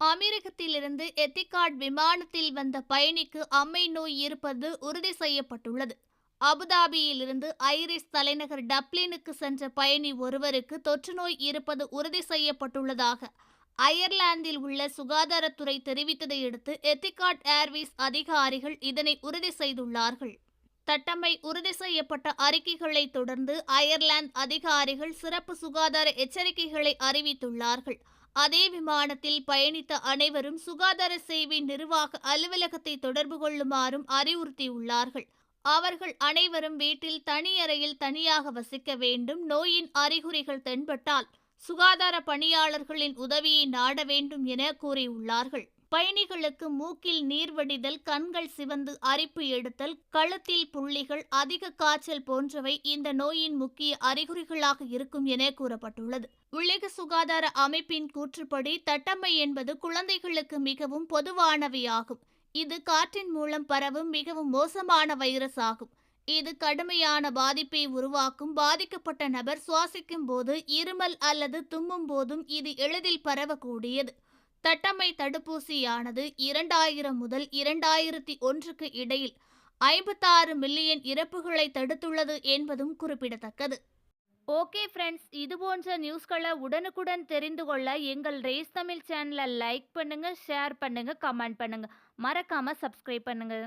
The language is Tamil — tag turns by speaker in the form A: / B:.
A: அமெரிக்கத்திலிருந்து எத்திகாட் விமானத்தில் வந்த பயணிக்கு அம்மை நோய் இருப்பது உறுதி செய்யப்பட்டுள்ளது. அபுதாபியிலிருந்து ஐரிஷ் தலைநகர் டப்ளினுக்கு சென்ற பயணி ஒருவருக்கு தொற்றுநோய் இருப்பது உறுதி செய்யப்பட்டுள்ளதாக அயர்லாந்தில் உள்ள சுகாதாரத்துறை தெரிவித்ததையடுத்து எத்திகாட் ஏர்வேஸ் அதிகாரிகள் இதனை உறுதி செய்துள்ளார்கள். தட்டமை உறுதி செய்யப்பட்ட அறிக்கைகளை தொடர்ந்து அயர்லாந்து அதிகாரிகள் சிறப்பு சுகாதார எச்சரிக்கைகளை அறிவித்துள்ளார்கள். அதே விமானத்தில் பயணித்த அனைவரும் சுகாதார சேவை நிர்வாக அலுவலகத்தை தொடர்பு கொள்ளுமாறும் அறிவுறுத்தியுள்ளார்கள். அவர்கள் அனைவரும் வீட்டில் தனி அறையில் தனியாக வசிக்க வேண்டும் நோயின் அறிகுறிகள் தென்பட்டால் சுகாதார பணியாளர்களின் உதவியை நாட வேண்டும் என கூறியுள்ளார்கள். பயணிகளுக்கு மூக்கில் நீர் வடிதல் கண்கள் சிவந்து அரிப்பு எடுத்தல் கழுத்தில் புள்ளிகள் அதிக காய்ச்சல் போன்றவை இந்த நோயின் முக்கிய அறிகுறிகளாக இருக்கும் என கூறப்பட்டுள்ளது. உலக சுகாதார அமைப்பின் கூற்றுப்படி தட்டம்மை என்பது குழந்தைகளுக்கு மிகவும் பொதுவானவையாகும். இது காற்றின் மூலம் பரவும் மிகவும் மோசமான வைரஸ் ஆகும். இது கடுமையான பாதிப்பை உருவாக்கும். பாதிக்கப்பட்ட நபர் சுவாசிக்கும் போது இருமல் அல்லது தும்மும் போதும் இது எளிதில் பரவக்கூடியது. தட்டம்மை தடுப்பூசியானது இரண்டாயிரம் முதல் இரண்டாயிரத்தி ஒன்றுக்கு இடையில் ஐம்பத்தாறு மில்லியன் இறப்புகளை தடுத்துள்ளது என்பதும் குறிப்பிடத்தக்கது. ஓகே ஃப்ரெண்ட்ஸ் இது போன்ற நியூஸ்களை உடனுக்குடன் தெரிந்து கொள்ள எங்கள் ரேஸ் தமிழ் சேனலை லைக் பண்ணுங்கள் ஷேர் பண்ணுங்கள் கமெண்ட் பண்ணுங்கள் மறக்காமல் சப்ஸ்கிரைப் பண்ணுங்கள்